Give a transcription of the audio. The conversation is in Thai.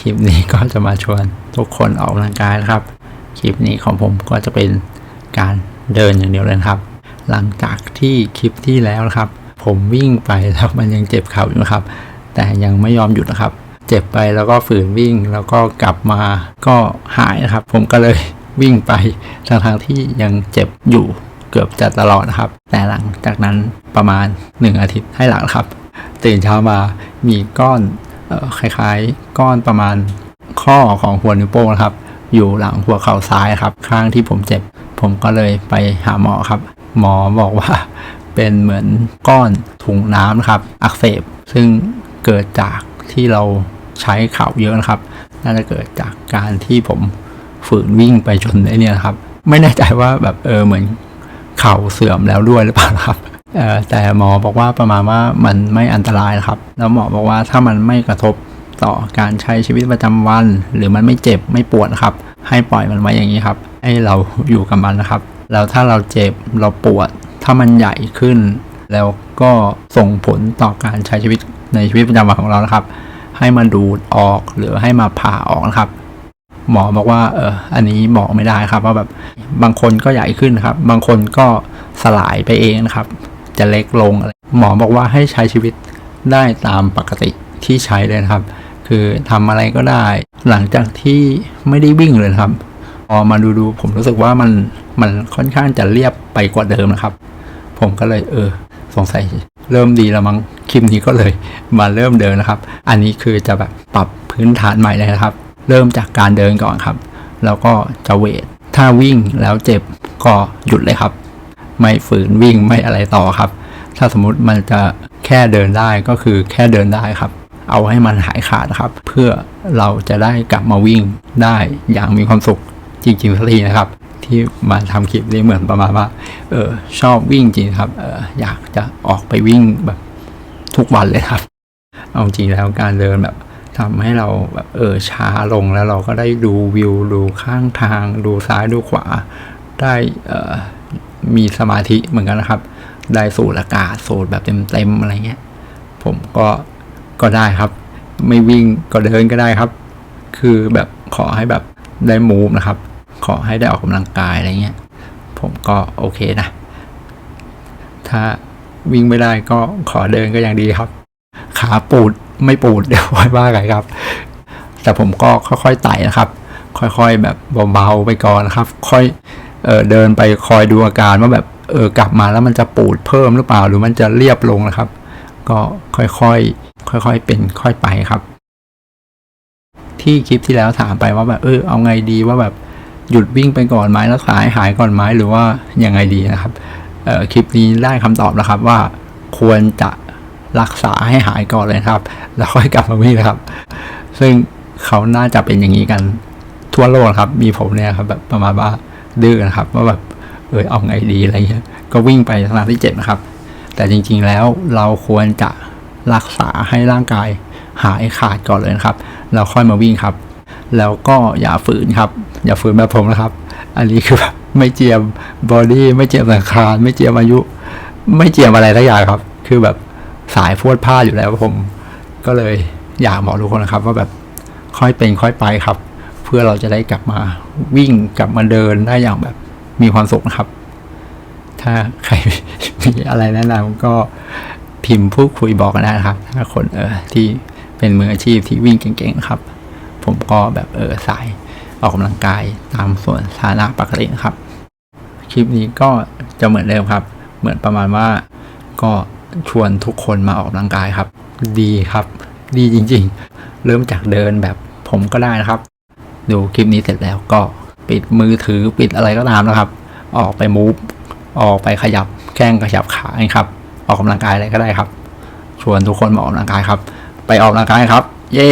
คลิปนี้ก็จะมาชวนทุกคนออกกำลังกายนะครับ คลิปนี้ของผมก็จะเป็นการเดินอย่างเดียวเลยครับ หลังจากที่คลิปที่แล้วนะครับ ผมวิ่งไปแล้วมันยังเจ็บเข่าอยู่ครับ แต่ยังไม่ยอมหยุดนะครับ เจ็บไปแล้วก็ฝืนวิ่งแล้วก็กลับมาก็หายนะครับ ผมก็เลยวิ่งไปทางทางที่ยังเจ็บอยู่เกือบจะตลอดนะครับ แต่หลังจากนั้นประมาณ 1 อาทิตย์ให้หลังครับ ตื่นเช้ามามีก้อน คล้ายๆ ก้อนประมาณข้อของหัวนิ้วโป้งครับ อยู่หลังหัวเข่าซ้ายครับ ข้างที่ผมเจ็บ ผมก็เลยไปหาหมอครับ หมอบอกว่าเป็นเหมือนก้อนถุงน้ำนะครับ อักเสบ ซึ่งเกิดจากที่เราใช้เข่าเยอะนะครับ น่าจะเกิดจากการที่ผมฝืนวิ่งไปจนไอเนี่นะครับ ไม่แน่ใจว่าแบบเออเหมือนเข่าเสื่อมแล้วด้วยหรือเปล่าครับ แต่หมอบอกว่าประมาณว่ามันไม่อันตรายนะครับ แล้วหมอบอกว่าถ้ามันไม่กระทบต่อการใช้ชีวิตประจำวัน หรือมันไม่เจ็บไม่ปวดครับ ให้ปล่อยมันไว้อย่างนี้ครับ ให้เราอยู่กับมันนะครับ แล้วถ้าเราเจ็บเราปวด ถ้ามันใหญ่ขึ้น แล้วก็ส่งผลต่อการใช้ชีวิตในชีวิตประจำวันของเรานะครับ ให้มาดูดออกหรือให้มาผ่าออกนะครับ หมอบอกว่าเอออันนี้บอกไม่ได้ครับว่าแบบบางคนก็ใหญ่ขึ้นครับ บางคนก็สลายไปเองนะครับ จะเล็กลงอะไรหมอบอกว่าให้ใช้ชีวิตได้ตามปกติที่ใช้เลยครับ คือทำอะไรก็ได้ หลังจากที่ไม่ได้วิ่งเลยครับ พอมาดูดูผมรู้สึกว่ามันมันค่อนข้างจะเรียบไปกว่าเดิมนะครับ ผมก็เลยเออ สงสัยเริ่มดีแล้วมั้งคลิปนี้ก็เลยมาเริ่มเดินนะครับ อันนี้คือจะแบบปรับพื้นฐานใหม่เลยนะครับ เริ่มจากการเดินก่อนครับ แล้วก็จะเวทถ้าวิ่งแล้วเจ็บก็หยุดเลยครับ ไม่ฝืนวิ่งไม่อะไรต่อครับ ถ้าสมมติมันจะแค่เดินได้ก็คือแค่เดินได้ครับ เอาให้มันหายขาดครับ เพื่อเราจะได้กลับมาวิ่งได้อย่างมีความสุขจริงๆสักทีนะครับ ที่มาทำคลิปนี้เหมือนประมาณว่าเออชอบวิ่งจริงครับเอออยากจะออกไปวิ่งแบบทุกวันเลยครับ เอาจริงแล้วการเดินแบบทำให้เราแบบเออช้าลงแล้วเราก็ได้ดูวิว ดูข้างทาง ดูซ้ายดูขวา ได้เออ มีสมาธิเหมือนกันนะครับ ได้สูดอากาศสูดแบบเต็มๆอะไรเงี้ย ผมก็ก็ได้ครับ ไม่วิ่งก็เดินก็ได้ครับ คือแบบขอให้แบบได้มูฟนะครับ ขอให้ได้ออกกำลังกายอะไรเงี้ย ผมก็โอเคนะ ถ้าวิ่งไม่ได้ก็ขอเดินก็ยังดีครับ ขาปูดไม่ปูดเดี๋ยวไว้ว่ากันครับ แต่ผมก็ค่อยๆไต่นะครับ ค่อยๆแบบเบาๆไปก่อนนะครับ ค่อย เเดินไปคอยดูอาการว่าแบบเออกลับมาแล้วมันจะปูดเพิ่มหรือเปล่า หรือมันจะเรียบลงนะครับ ก็ค่อยๆค่อยๆเป็นค่อยไปครับ ที่คลิปที่แล้วถามไปว่าแบบเออเอาไงดีว่าแบบหยุดวิ่งไปก่อนไหมรักษาให้หายก่อนไหมหรือว่ายังไงดีนะครับคลิปนี้ได้คำตอบแล้วครับว่าควรจะรักษาให้หายก่อนเลยครับ แล้วค่อยกลับมาวิ่งนะครับ ซึ่งเขาน่าจะเป็นอย่างนี้กันทั่วโลกครับ มีผมเนี่ยครับแบบประมาณว่า ดื้อนะครับว่าแบบเออเอาไงดีอะไรเงี้ยก็วิ่งไปทางที่เจ็ดนะครับ แต่จริงๆแล้วเราควรจะรักษาให้ร่างกายหายขาดก่อนเลยนะครับแล้วค่อยมาวิ่งครับ แล้วก็อย่าฝืนครับ อย่าฝืนแบบผมนะครับ อันนี้คือแบบไม่เจียมบอดี้ไม่เจียมสังขารไม่เจียมอายุ ไม่เจียมอะไรทั้งอย่างครับ คือแบบสายพวดพลาอยู่แล้วผม ก็เลยอยากบอกทุกคนนะครับ ว่าแบบค่อยเป็นค่อยไปครับ พื่อเราจะได้กลับมาวิ่งกลับมาเดินได้อย่างแบบมีความสุขนะครับ ถ้าใครมีอะไรแนะนำก็พิมพ์พูดคุยบอกกันได้นะครับ ถ้าคนเออที่เป็นมืออาชีพที่วิ่งเก่งๆนะครับ ผมก็แบบเออสายออกกำลังกายตามส่วนสาธารณะปกตินครับ คลิปนี้ก็จะเหมือนเดิมครับ เหมือนประมาณว่าก็ชวนทุกคนมาออกกำลังกายครับ ดีครับ ดีจริงๆ เริ่มจากเดินแบบผมก็ได้นะครับ ดูคลิปนี้เสร็จแล้วก็ปิดมือถือปิดอะไรก็ตามนะครับ ออกไปมูฟออกไปขยับแข้งขยับขาครับ ออกกำลังกายอะไรก็ได้ครับ ชวนทุกคนมาออกกำลังกายครับ ไปออกกำลังกายครับ เย้